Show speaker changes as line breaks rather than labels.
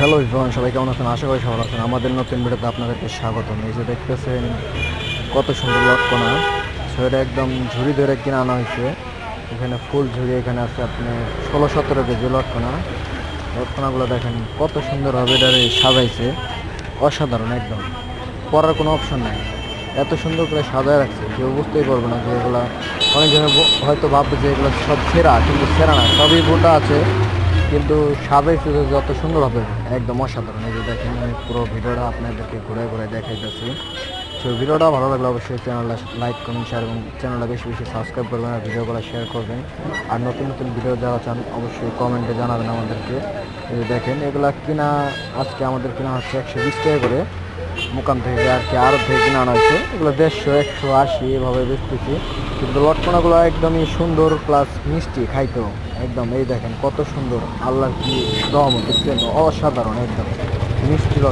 Hello everyone সবাই কেমন আছেন? আশা করি সবাই আছেন। আমাদের নতুন ভিডিওতে আপনাদেরকে স্বাগতম। এই যে দেখতেছেন, কত সুন্দর লটকনা। সো একদম ঝুড়ি ধরে কিনে আনা হয়েছে। এখানে ফুল ঝুড়ি, এখানে আছে আপনি ষোলো সতেরো কেজি লটকনা। লটকনাগুলো দেখেন কত সুন্দরভাবে এটা সাজাইছে। অসাধারণ একদম। পরার কোনো অপশন নাই। এত সুন্দর করে সাজায় রাখছে, কেউ বুঝতেই পারবে না যে এগুলা অনেকজনে হয়তো ভাববে যে এগুলো সব সেরা কিন্তু সেরা না, সবই বোটা আছে। কিন্তু সাবে শুধু যত সুন্দর হবে, একদম অসাধারণ। এই যে দেখেন, আমি পুরো ভিডিওটা আপনাদেরকে ঘুরে ঘুরে দেখাইতেছি। তো ভিডিওটা ভালো লাগলে অবশ্যই চ্যানেলটা লাইক করুন শেয়ার এবং চ্যানেলটা বেশি বেশি সাবস্ক্রাইব করবেন আর ভিডিওগুলো শেয়ার করবেন। আর নতুন নতুন ভিডিও যারা চান, অবশ্যই কমেন্টে জানাবেন আমাদেরকে। দেখেন, এগুলা কিনা, আজকে আমাদের কিনা হচ্ছে একশো বিশ টাকা করে। মোকাম থেকে আর কি আরব থেকে কিনে আনা হয়েছে। এগুলো দেড়শো, একশো, আশি এভাবে বেচতেছি। কিন্তু লটকনাগুলো একদমই সুন্দর প্লাস মিষ্টি খাইতেও একদম, এই দেখেন কত সুন্দর। আল্লাহ কি দম দেখছেন অসাধারণ একদম। মিষ্টি